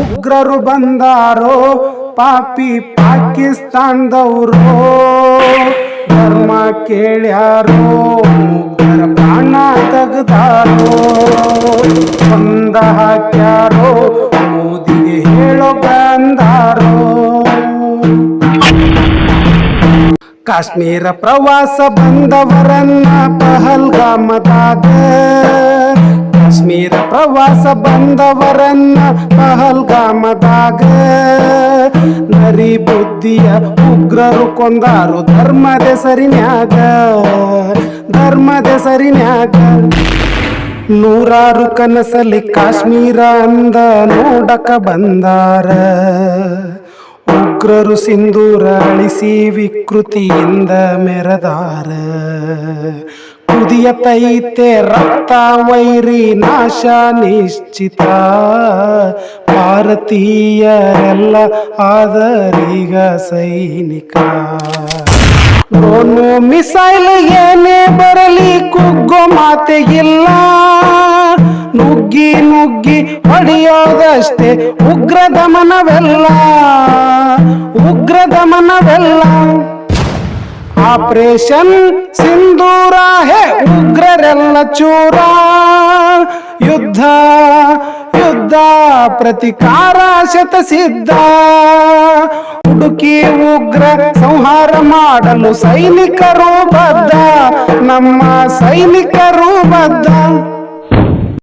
ಉಗ್ರರು ಬಂದಾರೋ? ಪಾಪಿ ಪಾಕಿಸ್ತಾನದವರು? ಧರ್ಮ ಕೇಳ್ಯಾರೋ? ಉಗ್ರರ ಪ್ರಾಣ ತೆಗ್ದಾರೋ? ಬಂದ ಹಾಕ್ಯಾರೋ? ಮೋದಿಗೆ ಹೇಳೋ ಬಂದಾರೋ? ಕಾಶ್ಮೀರ ಪ್ರವಾಸ ಬಂದವರನ್ನ ಪಹಲ್ಗಾಮದಾಗ ಕಾಶ್ಮೀರ ಪ್ರವಾಸ ಬಂದವರನ್ನ ಪಹಲ್ಗಾಮದಾಗ ನರಿ ಬುದ್ಧಿಯ ಉಗ್ರರು ಕೊಂದಾರು ಧರ್ಮದ ಸರಿನ್ಯಾಗ ಧರ್ಮದ ಸರಿನ್ಯಾಗ. ನೂರಾರು ಕನಸಲಿ ಕಾಶ್ಮೀರ ಅಂದ ನೋಡಕ ಬಂದಾರ. ಉಗ್ರರು ಸಿಂಧೂರ ಅಳಿಸಿ ವಿಕೃತಿಯಿಂದ ಮೆರೆದಾರ. ಕುದಿಯತೈತೆ ರಕ್ತ ವೈರಿ ನಾಶ ನಿಶ್ಚಿತ. ಭಾರತೀಯರೆಲ್ಲ ಆದರೀಗ ಸೈನಿಕ. ಡ್ರೋನು ಮಿಸೈಲ್ ಏನೇ ಬರಲಿ ಕುಗ್ಗು ಮಾತೆಗಿಲ್ಲ. ನುಗ್ಗಿ ನುಗ್ಗಿ ಹೊಡೆಯೋದಷ್ಟೇ ಉಗ್ರ ದಮನವೆಲ್ಲ ಉಗ್ರ ದಮನವೆಲ್ಲ ಆಪರೇಷನ್ ಸಿಂಧೂರ ಹೇ ಉಗ್ರರೆಲ್ಲ ಚೂರ ಯುದ್ಧ ಯುದ್ಧ, ಪ್ರತಿಕಾರ ಶತ ಸಿದ್ಧ ಹುಡುಕಿ ಉಗ್ರ ಸಂಹಾರ ಮಾಡಲು ಸೈನಿಕರು ಬದ್ಧ, ನಮ್ಮ ಸೈನಿಕರು ಬದ್ಧ.